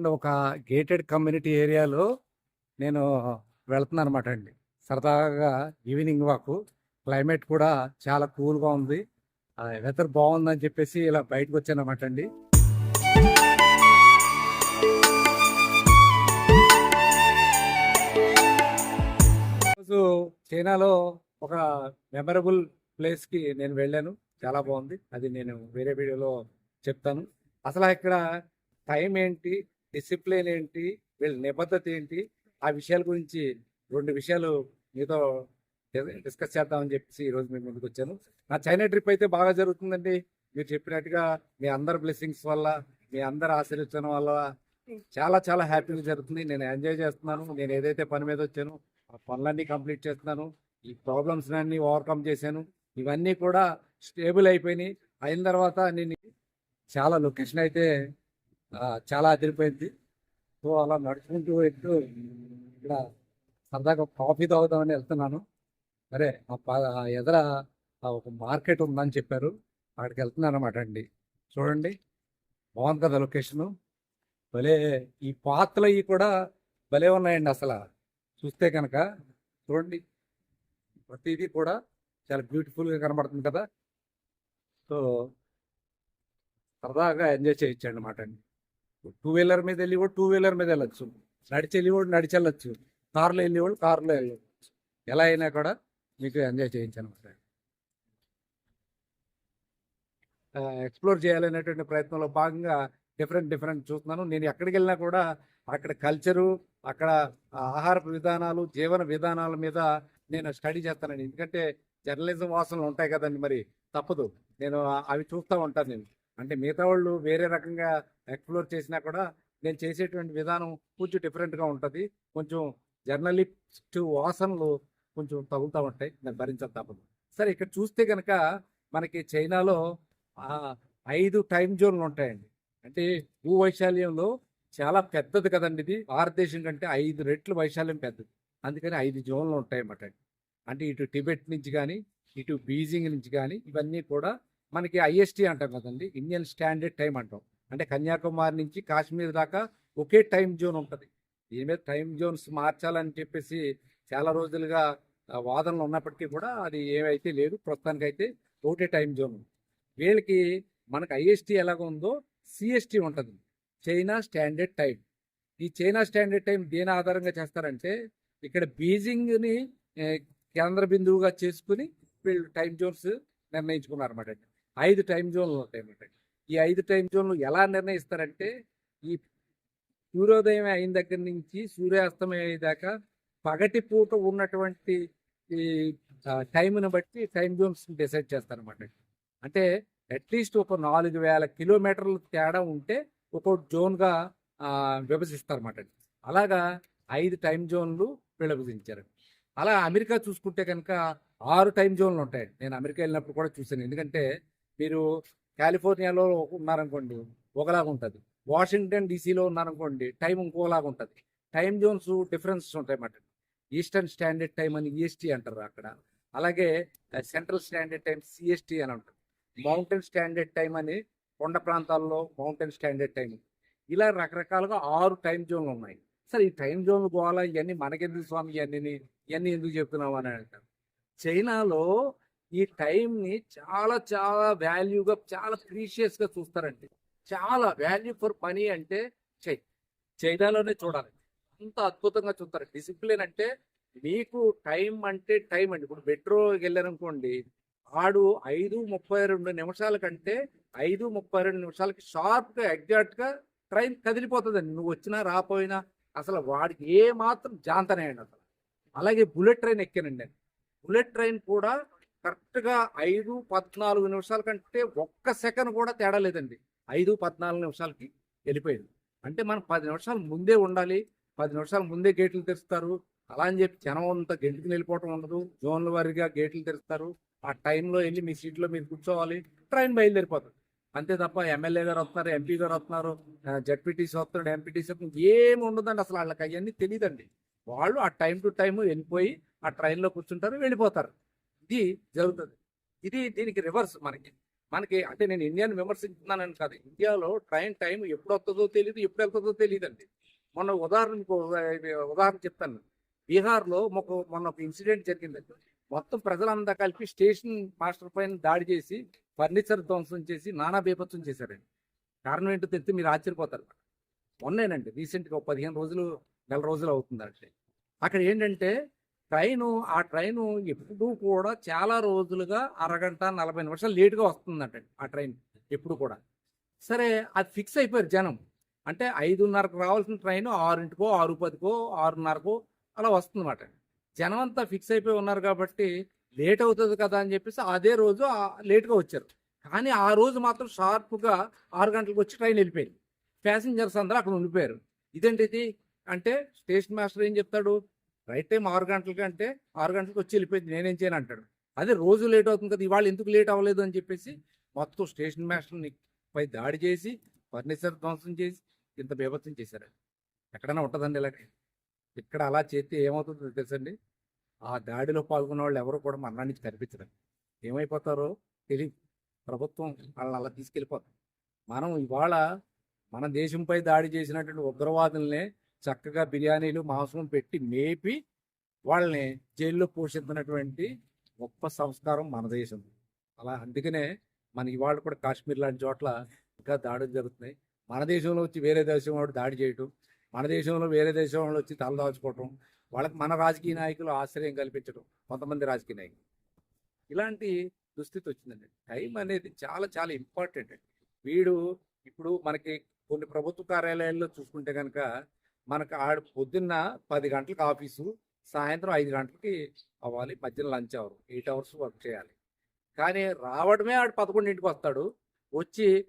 కాకుండా ఒక gated community ఏరియాలో నేను వెళ్తున్నాను అనమాట అండి. సరదాగా ఈవినింగ్ వాక్ క్లైమేట్ కూడా చాలా కూల్గా ఉంది. వెదర్ బాగుందని చెప్పేసి ఇలా బయటకు వచ్చాను అనమాట అండి. ఈరోజు చైనాలో ఒక మెమరబుల్ ప్లేస్కి నేను వెళ్ళాను. చాలా బాగుంది. అది నేను వేరే వీడియోలో చెప్తాను. అసలు ఇక్కడ టైం ఏంటి? డిసిప్లిన్ ఏంటి వీళ్ళ నిబద్ధత ఏంటి ఆ విషయాల గురించి రెండు విషయాలు మీతో డిస్కస్ చేద్దామని చెప్పేసి ఈరోజు మీ ముందుకు వచ్చాను. నా చైనా ట్రిప్ అయితే బాగా జరుగుతుందండి. మీరు చెప్పినట్టుగా మీ అందరి బ్లెస్సింగ్స్ వల్ల మీ అందరి ఆశీర్వచనం వల్ల చాలా చాలా హ్యాపీగా జరుగుతుంది. నేను ఎంజాయ్ చేస్తున్నాను. నేను ఏదైతే పని మీద వచ్చానో ఆ పనులన్నీ కంప్లీట్ చేస్తున్నాను. ఈ ప్రాబ్లమ్స్ అన్ని ఓవర్కమ్ చేశాను. ఇవన్నీ కూడా స్టేబుల్ అయిపోయినాయి. అయిన తర్వాత నేను చాలా లొకేషన్ అయితే చాలా అదిరిపోయింది. సో అలా నడుచుకుంటూ వెళ్తూ ఇక్కడ సరదాగా కాఫీ తాగుదామని వెళ్తున్నాను. సరే ఆ ఆ ఎదర ఆ ఒక మార్కెట్ ఉందని చెప్పారు. అక్కడికి వెళ్తున్నాను అనమాట అండి. చూడండి బాగుంది కదా లొకేషను. భలే ఈ పాత్రలు అవి కూడా భలే ఉన్నాయండి అసలు. చూస్తే కనుక చూడండి ప్రతిదీ కూడా చాలా బ్యూటిఫుల్గా కనబడుతుంది కదా. సో సరదాగా ఎంజాయ్ చేయొచ్చు అనమాట అండి. టూ వీలర్ మీద వెళ్ళి కూడా టూ వీలర్ మీద వెళ్ళొచ్చు. నడిచి వెళ్ళి కూడా నడిచి వెళ్ళొచ్చు కార్లో వెళ్ళి కూడా కార్లో వెళ్ళొచ్చు. ఎలా అయినా కూడా మీకు ఎంజాయ్ చేయించాను. అనమాట ఎక్స్ప్లోర్ చేయాలనేటువంటి ప్రయత్నంలో భాగంగా డిఫరెంట్ డిఫరెంట్ చూస్తున్నాను. నేను ఎక్కడికి వెళ్ళినా కూడా అక్కడ కల్చరు అక్కడ ఆహారపు విధానాలు జీవన విధానాల మీద నేను స్టడీ చేస్తానండి. ఎందుకంటే జర్నలిజం వాసనలు ఉంటాయి కదండి మరి. తప్పదు. నేను అవి చూస్తూ ఉంటాను నేను. అంటే మిగతా వాళ్ళు వేరే రకంగా ఎక్స్ప్లోర్ చేసినా కూడా నేను చేసేటువంటి విధానం కొంచెం డిఫరెంట్గా ఉంటుంది. కొంచెం జర్నలిస్ట్ వాసనలు కొంచెం తగులుతూ ఉంటాయి. నేను భరించడం తప్పదు. సరే ఇక్కడ చూస్తే కనుక మనకి చైనాలో ఐదు టైం జోన్లు ఉంటాయండి. అంటే భూ వైశాల్యంలో చాలా పెద్దది కదండి ఇది. భారతదేశం కంటే ఐదు రెట్లు వైశాల్యం పెద్దది. అందుకని ఐదు జోన్లు ఉంటాయి అన్నమాట అంటే ఇటు టిబెట్ నుంచి కానీ ఇటు బీజింగ్ నుంచి కానీ ఇవన్నీ కూడా మనకి ఐఎస్టీ అంటాం కదండి. ఇండియన్ స్టాండర్డ్ టైం అంటాం. అంటే కన్యాకుమారి నుంచి కాశ్మీర్ దాకా ఒకే టైం జోన్ ఉంటుంది. దీని మీద టైం జోన్స్ మార్చాలని చెప్పేసి చాలా రోజులుగా వాదనలు ఉన్నప్పటికీ కూడా అది ఏమైతే లేదు ప్రస్తుతానికైతే ఒకటే టైం జోన్ వీళ్ళకి మనకు ఐఎస్టీ ఎలాగ ఉందో సిఎస్టీ ఉంటుంది. చైనా స్టాండర్డ్ టైం ఈ చైనా స్టాండర్డ్ టైం దేని ఆధారంగా చేస్తారంటే ఇక్కడ బీజింగ్ని కేంద్ర బిందువుగా చేసుకుని వీళ్ళు టైం జోన్స్ నిర్ణయించుకున్నారన్నమాట. ఐదు టైం జోన్లు ఉంటాయి అన్నమాట ఈ ఐదు టైం జోన్లు ఎలా నిర్ణయిస్తారంటే ఈ సూర్యోదయం అయిన దగ్గర నుంచి సూర్యాస్తమయం అయ్యేదాకా పగటి పూట ఉన్నటువంటి ఈ టైంని బట్టి టైం జోన్స్ డిసైడ్ చేస్తారన్నమాట. అంటే అట్లీస్ట్ ఒక నాలుగు వేల కిలోమీటర్ల తేడా ఉంటే ఒక జోన్గా విభజిస్తారన్నమాట. అలాగా ఐదు టైం జోన్లు విభజించారు. అలా అమెరికా చూసుకుంటే కనుక ఆరు టైం జోన్లు ఉంటాయి. నేను అమెరికా వెళ్ళినప్పుడు కూడా చూశాను. ఎందుకంటే మీరు కాలిఫోర్నియాలో ఉన్నారనుకోండి ఒకలాగా ఉంటుంది. వాషింగ్టన్ డీసీలో ఉన్నారనుకోండి టైం ఇంకోలాగా ఉంటుంది. టైం జోన్స్ డిఫరెన్సెస్ ఉంటాయి అన్నమాట. ఈస్టర్న్ స్టాండర్డ్ టైం అని ఈఎస్టీ అంటారు అక్కడ. అలాగే సెంట్రల్ స్టాండర్డ్ టైం సిఎస్టీ అని అంటారు. మౌంటైన్ స్టాండర్డ్ టైం అని కొండ ప్రాంతాల్లో మౌంటైన్ స్టాండర్డ్ టైం ఇలా రకరకాలుగా ఆరు టైం జోన్లు ఉన్నాయి. సరే ఈ టైం జోన్లు పోవాలా ఇవన్నీ మనకెందుకు స్వామి ఇవన్నీ ఇవన్నీ ఎందుకు చెప్తున్నావు అని అంటారు. చైనాలో ఈ టైంని చాలా చాలా వాల్యూగా చాలా ప్రీషియస్గా చూస్తారండి. చాలా వాల్యూ ఫర్ మనీ అంటే చై చైనాలోనే చూడాలి. అంత అద్భుతంగా చూస్తారు. డిసిప్లిన్ అంటే మీకు టైం అంటే టైం అండి. ఇప్పుడు మెట్రోకి వెళ్ళారనుకోండి ఆడు ఐదు ముప్పై రెండు నిమిషాల కంటే ఐదు ముప్పై రెండు నిమిషాలకి షార్ప్గా ఎగ్జాక్ట్గా ట్రైన్ కదిలిపోతుందండి. నువ్వు వచ్చినా రాపోయినా అసలు వాడికి ఏ మాత్రం జాంతనేయండి అసలు. అలాగే బుల్లెట్ ట్రైన్ ఎక్కానండి నేను. బుల్లెట్ ట్రైన్ కూడా కరెక్ట్గా ఐదు పద్నాలుగు నిమిషాల కంటే ఒక్క సెకండ్ కూడా తేడా లేదండి. ఐదు పద్నాలుగు నిమిషాలకి వెళ్ళిపోయింది. అంటే మనం పది నిమిషాలు ముందే ఉండాలి. పది నిమిషాలు ముందే గేట్లు తెరుస్తారు. అలా అని చెప్పి జనం అంతా గెంటుకుని వెళ్ళిపోవటం ఉండదు. జోన్ల వారిగా గేట్లు తెరుస్తారు. ఆ టైంలో వెళ్ళి మీ సీట్లో మీరు కూర్చోవాలి. ట్రైన్ బయలుదేరిపోతుంది అంతే తప్ప ఎమ్మెల్యే గారు వస్తున్నారు ఎంపీ గారు వస్తున్నారు జడ్పీటీసీ వస్తున్నాడు ఎంపీటీసీ వస్తున్నాడు ఏమి ఉండదండి అసలు వాళ్ళకి అవన్నీ తెలియదండి వాళ్ళు ఆ టైం టు టైం వెళ్ళిపోయి ఆ ట్రైన్లో కూర్చుంటారు వెళ్ళిపోతారు. ఇది జరుగుతుంది. ఇది దీనికి రివర్స్ మనకి. మనకి అంటే నేను ఇండియాని విమర్శిస్తున్నానని కాదు. ఇండియాలో ట్రైన్ టైం ఎప్పుడు వస్తుందో తెలియదు ఎప్పుడు వెళ్తుందో తెలియదు అండి మొన్న ఉదాహరణకు ఉదాహరణ చెప్తాను. బీహార్లో ఒక మొన్న ఒక ఇన్సిడెంట్ జరిగిందండి మొత్తం ప్రజలంతా కలిపి స్టేషన్ మాస్టర్ పైన దాడి చేసి ఫర్నిచర్ ధ్వంసం చేసి నానా బీభత్సం చేశారండి. కారణం ఏంటో తెలిస్తే మీరు ఆశ్చర్యపోతారు. మొన్నేనండి రీసెంట్గా ఒక పదిహేను రోజులు నెల రోజులు అవుతుందంటే అక్కడ ఏంటంటే ట్రైను ఆ ట్రైను ఎప్పుడూ కూడా చాలా రోజులుగా అరగంట నలభై నిమిషాలు లేటుగా వస్తుందంట ఆ ట్రైన్ ఎప్పుడు కూడా. సరే అది ఫిక్స్ అయిపోయారు జనం. అంటే ఐదున్నరకు రావాల్సిన ట్రైన్ ఆరింటికో ఆరు పదికో ఆరున్నరకో అలా వస్తుందన్నమాట. జనం అంతా ఫిక్స్ అయిపోయి ఉన్నారు కాబట్టి లేట్ అవుతుంది కదా అని చెప్పేసి అదే రోజు లేట్గా వచ్చారు. కానీ ఆ రోజు మాత్రం షార్ప్గా ఆరు గంటలకు వచ్చి ట్రైన్ వెళ్ళిపోయింది. ప్యాసింజర్స్ అందరూ అక్కడ ఉండిపోయారు. ఇదేంటిది? అంటే స్టేషన్ మాస్టర్ ఏం చెప్తాడు? రైట్ టైం ఆరు గంటలకి అంటే ఆరు గంటలకు వచ్చి వెళ్ళిపోయింది. నేనేం చేయను అంటాడు. అదే రోజు లేట్ అవుతుంది కదా ఇవాళ ఎందుకు లేట్ అవ్వలేదు అని చెప్పేసి మొత్తం స్టేషన్ మాస్టర్ని పై దాడి చేసి ఫర్నిచర్ ధ్వంసం చేసి ఇంత బీభత్సం చేశారు. ఎక్కడైనా ఉంటుందండి ఇలాగ. ఇక్కడ అలా చేస్తే ఏమవుతుందో తెలుసండి? ఆ దాడిలో పాల్గొన్న వాళ్ళు ఎవరు కూడా మరణం నుంచి కనిపించరు ఏమైపోతారో తెలియదు ప్రభుత్వం వాళ్ళని అలా తీసుకెళ్ళిపోతారు మనం ఇవాళ మన దేశంపై దాడి చేసినటువంటి ఉగ్రవాదుల్ని చక్కగా బిర్యానీలు మాంసం పెట్టి మేపి వాళ్ళని జైల్లో పోషిస్తున్నటువంటి గొప్ప సంస్కారం మన దేశం. అలా అందుకనే మన ఇవాళ కూడా కాశ్మీర్ లాంటి చోట్ల ఇంకా దాడులు జరుగుతున్నాయి. మన దేశంలో వచ్చి వేరే దేశం వాడు దాడి చేయటం మన దేశంలో వేరే దేశం వాళ్ళు వచ్చి తలదాచుకోవటం వాళ్ళకి మన రాజకీయ నాయకులు ఆశ్రయం కల్పించడం కొంతమంది రాజకీయ నాయకులు. ఇలాంటి దుస్థితి వచ్చిందండి. టైం అనేది చాలా చాలా ఇంపార్టెంట్ అండి. వీడు ఇప్పుడు మనకి కొన్ని ప్రభుత్వ కార్యాలయాల్లో చూసుకుంటే కనుక మనకు ఆడ పొద్దున్న పది గంటలకు ఆఫీసు సాయంత్రం ఐదు గంటలకి అవ్వాలి మధ్యాహ్నం lunch hour. Eight hours work చేయాలి. కానీ రావడమే ఆడు పదకొండింటికి వస్తాడు. వచ్చి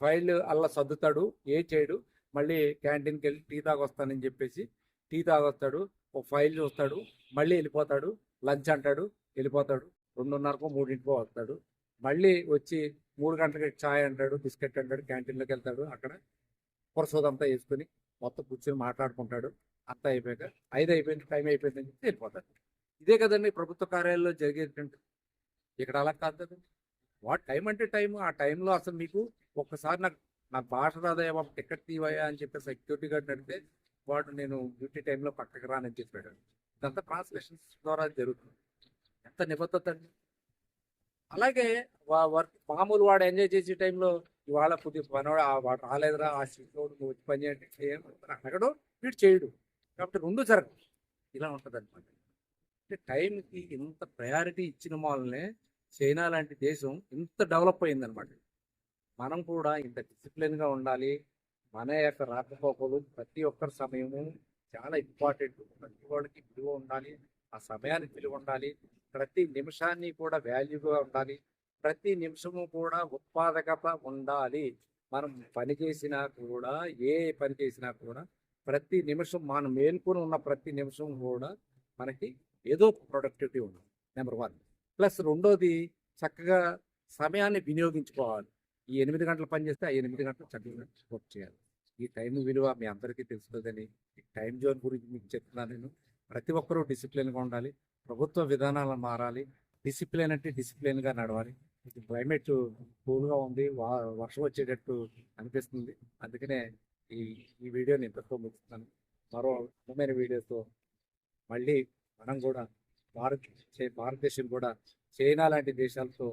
ఫైల్ అలా సర్దుతాడు ఏ చేయడు. మళ్ళీ క్యాంటీన్కి వెళ్ళి టీ తాగొస్తానని చెప్పేసి టీ తాగొస్తాడు ఒక ఫైల్ చూస్తాడు మళ్ళీ వెళ్ళిపోతాడు లంచ్ అంటాడు వెళ్ళిపోతాడు. రెండున్నరకో మూడింటికో వస్తాడు. మళ్ళీ వచ్చి మూడు గంటలకి చాయ్ అంటాడు బిస్కెట్ అంటాడు క్యాంటీన్లోకి వెళ్తాడు. అక్కడ పొరసోదంతా వేసుకుని మొత్తం కూర్చొని మాట్లాడుకుంటాడు. అంత అయిపోయాక ఐదు అయిపోయింది టైం అయిపోయింది అని చెప్పి వెళ్ళిపోతాడు. ఇదే కదండి ప్రభుత్వ కార్యాలయంలో జరిగేటువంటి ఇక్కడ అలా కాదు కదండి వాట్ టైం అంటే టైం. ఆ టైంలో అసలు మీకు ఒక్కసారి నాకు నాకు భాష రాదయ్యా బాబు టికెట్ తీవయ్యా అని చెప్పి సెక్యూరిటీ గార్డ్ అడిగితే వాడు నేను డ్యూటీ టైంలో పక్కకి రానని చెప్పాడు. ఇదంతా ట్రాన్స్లేషన్స్ ద్వారా జరుగుతుంది. ఎంత నిబద్ధత అండి. అలాగే వా- వర్క్ మామూలు వాడు ఎంజాయ్ చేసే టైంలో ఇవాళ కొద్దిగా పనివాడు ఆ వాడు రాలేదురా ఆ సీట్లో నువ్వు వచ్చి పని చేయండి. ఏం అడగడు వీడు చేయడు. కాబట్టి రెండు జరగదు ఇలా ఉంటుంది అనమాట అంటే టైంకి ఇంత ప్రయారిటీ ఇచ్చిన వాళ్ళనే చైనా లాంటి దేశం ఇంత డెవలప్ అయిందనమాట మనం కూడా ఇంత డిసిప్లిన్గా ఉండాలి. మన యొక్క రాకపోకలు ప్రతి ఒక్కరి సమయము చాలా ఇంపార్టెంట్. ప్రతి వాళ్ళకి విలువ ఉండాలి. ఆ సమయానికి విలువ ఉండాలి. ప్రతి నిమిషాన్ని కూడా వాల్యూగా ఉండాలి. ప్రతి నిమిషము కూడా ఉత్పాదకత ఉండాలి. మనం పని చేసినా కూడా ఏ పని చేసినా కూడా ప్రతి నిమిషం మనం మేల్కొని ఉన్న ప్రతి నిమిషం కూడా మనకి ఏదో ప్రొడక్టివిటీ ఉండాలి. నెంబర్ వన్ ప్లస్ రెండోది చక్కగా సమయాన్ని వినియోగించుకోవాలి. ఈ ఎనిమిది గంటలు పని చేస్తే ఆ ఎనిమిది గంటలు చక్కగా వర్క్ చేయాలి. ఈ టైం విలువ మీ అందరికీ తెలుస్తుందని ఈ టైం జోన్ గురించి మీకు చెప్తున్నాను నేను. ప్రతి ఒక్కరూ డిసిప్లిన్గా ఉండాలి. ప్రభుత్వ విధానాలు మారాలి. డిసిప్లిన్ అంటే డిసిప్లిన్గా నడవాలి. క్లైమేట్ కూల్గా ఉంది. వర్షం వచ్చేటట్టు అనిపిస్తుంది. అందుకనే ఈ ఈ వీడియోని ఇంతతో ముగిస్తున్నాను. మరో అందమైన వీడియోతో మళ్ళీ మనం కూడా భారత్ భారతదేశం కూడా చైనా లాంటి దేశాలతో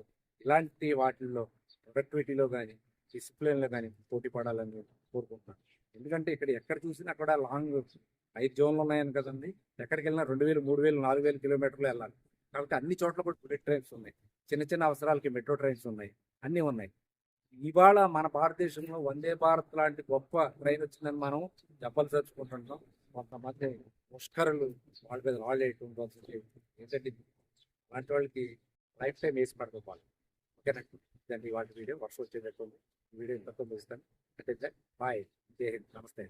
ఇలాంటి వాటిల్లో ప్రొడక్టివిటీలో కానీ డిసిప్లిన్లో కానీ పోటీ పడాలని కోరుకుంటున్నాను. ఎందుకంటే ఇక్కడ ఎక్కడ చూసినా అక్కడ లాంగ్ ఐదు జోన్లు ఉన్నాయని కదండి. ఎక్కడికి వెళ్ళినా రెండు వేలు మూడు వేలు నాలుగు వేలు కిలోమీటర్లు వెళ్ళాలి. కాబట్టి అన్ని చోట్ల కూడా బుల్లెట్ ట్రైన్స్ ఉన్నాయి. చిన్న చిన్న అవసరాలకి మెట్రో ట్రైన్స్ ఉన్నాయి. అన్నీ ఉన్నాయి. ఇవాళ మన భారతదేశంలో వందే భారత్ లాంటి గొప్ప ట్రైన్ వచ్చిందని మనం చెప్పలు చర్చుకుంటుంటాం కొంతమంది ముష్కరులు వాళ్ళ మీద వాళ్ళు వేయటం చేయటం. ఏంటంటే అలాంటి వాళ్ళకి లైఫ్ టైం వేసి పడుకోవాలి వాళ్ళు. ఓకేనా? దాన్ని వాటి వీడియో వర్షం వచ్చేటట్టు వీడియో ఇంతకు ముగిస్తాను. అంటే బాయ్. జై హింద్. నమస్తే